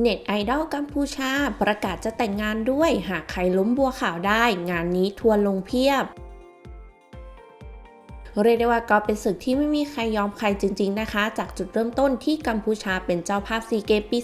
เน็ตไอดอลกัมพูชา ประกาศจะแต่งงานด้วย หากใครล้มบัวขาวได้ งานนี้ทัวร์ลงเพียบ เรียกได้ว่าก็เป็นศึกที่ไม่มีใครยอมใครจริง ๆนะคะ จากจุดเริ่มต้นที่กัมพูชาเป็นเจ้าภาพซีเกมปี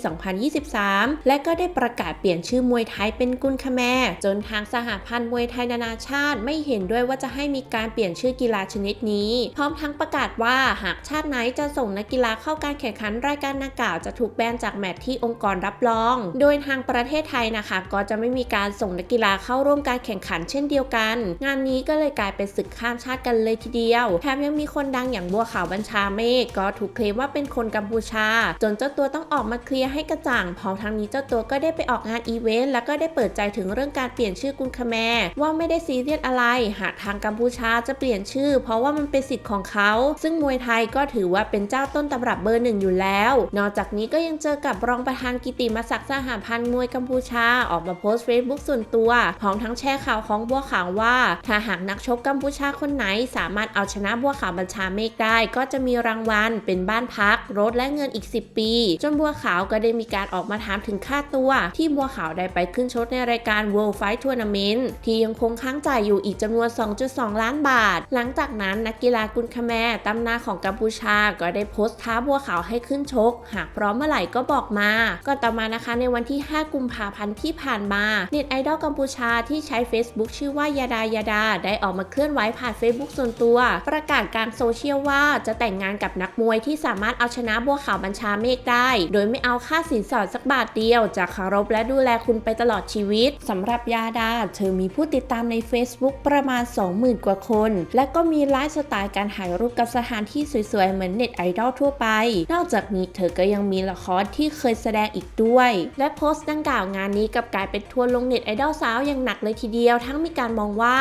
2023 และก็ได้ประกาศเปลี่ยนชื่อมวยไทยเป็นกุนคแมจนทางสหพันธ์มวยไทยนานาชาติ ไม่เห็นด้วยว่าจะให้มีการเปลี่ยนชื่อกีฬาชนิดนี้ พร้อมทั้งประกาศว่าหากชาติไหนจะส่งนักกีฬาเข้าการแข่งขันรายการดังกล่าวจะถูกแบนจากแมตช์ที่องค์กรรับรอง โดยทางประเทศไทยนะคะ ก็จะไม่มีการส่งนักกีฬาเข้าร่วมการแข่งขันเช่นเดียวกัน งานนี้ก็เลยกลายเป็นศึกข้ามชาติกันเลยทีเดียวแถมยังมีคนดังอย่างบัวขาวบัญชาเมฆก็ถูกเคลมว่าเป็นคนกัมพูชา จนเจ้าตัวต้องออกมาเคลียร์ให้กระจ่างพร้อมทั้งนี้เจ้าตัวก็ได้ไปออกงานอีเวนต์แล้วก็ได้เปิดใจถึงเรื่องการเปลี่ยนชื่อกุนคแมร์ว่าไม่ได้ซีเรียสอะไร หากทางกัมพูชาจะเปลี่ยนชื่อ เพราะว่ามันเป็นสิทธิ์ของเขา ซึ่งมวยไทยก็ถือว่าเป็นเจ้าต้นตำรับเบอร์หนึ่งอยู่แล้ว นอกจากนี้ก็ยังเจอกับรองประธานกิติมศักดิ์สหพันธ์มวยกัมพูชาออกมาโพสต์เฟซบุ๊กส่วนตัวพร้อมทั้งแชร์ข่าวของบัวขาวว่า ถ้าหากนักชกกัมพูชาคนไหนสามารถเอาชนะบัวขาวบัญชาเมฆได้ก็จะมีรางวัลเป็นบ้านพัก รถและเงินอีก 10 ปี จนบัวขาวก็ได้มีการออกมาถามถึงค่าตัว ที่บัวขาวได้ไปขึ้นชกในรายการ World Fight Tournament ที่ยังคงค้างจ่ายอยู่อีกจำนวน 2.2 ล้านบาท หลังจากนั้นนักกีฬากุนคแมตำนานของกัมพูชาก็ได้โพสต์ท้าบัวขาวให้ขึ้นชก หากพร้อมเมื่อไหร่ก็บอกมา ก็ต่อมานะคะในวันที่ 5 กุมภาพันธ์ที่ผ่านมาเน็ตไอดอลกัมพูชาที่ใช้ Facebook ชื่อว่ายาดายาดา ได้ออกมาเคลื่อนไหวผ่าน Facebook ส่วนตัวประกาศกลารโซเชียลว่าจะแต่งงานกับนักมวยที่สามารถเอาชนะบัวขาวบัญชาเมฆได้ โดยไม่เอาค่าสินสอดสักบาทเดียวจะเคารพและดูแลคุณไปตลอดชีวิตสำหรับยาดา เธอมีผู้ติดตามใน Facebook ประมาณ 20,000 กว่าคน และก็มีไลฟ์สไตล์การถ่ายรูปกับสถานที่สวยๆ เหมือนเน็ตไอดอลทั่วไป นอกจากนี้เธอก็ยังมีละครที่เคยแสดงอีกด้วย และโพสต์ดังกล่าวงานนี้กับกลายเป็นทัวร์ลงเน็ตไอดอลสาวอย่างหนักเลยทีเดียว ทั้งมีการมองว่า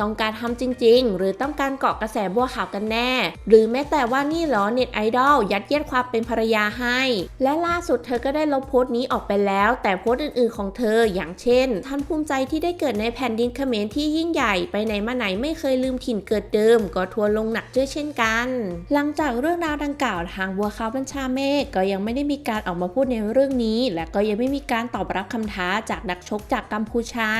ต้องการทำจริง ๆ หรือต้องการเกาะกระแสบัวขาวกันแน่ หรือแม้แต่ว่านี่เหรอเน็ตไอดอลยัดเยียดความเป็นภรรยาให้ และล่าสุดเธอก็ได้ลบโพสต์นี้ออกไปแล้ว แต่โพสต์อื่นๆของเธออย่างเช่น ท่านภูมิใจที่ได้เกิดในแผ่นดินเขมรที่ยิ่งใหญ่ไปไหนมาไหนไม่เคยลืมถิ่นเกิดเดิม ก็ทัวลงหนักด้วยเช่นกัน หลังจากเรื่องราวดังกล่าวทางบัวขาวบัญชาเมฆก็ยังไม่ได้มีการออกมาพูดในเรื่องนี้ และก็ยังไม่มีการตอบรับคำท้าจากนักชกจากกัมพูชา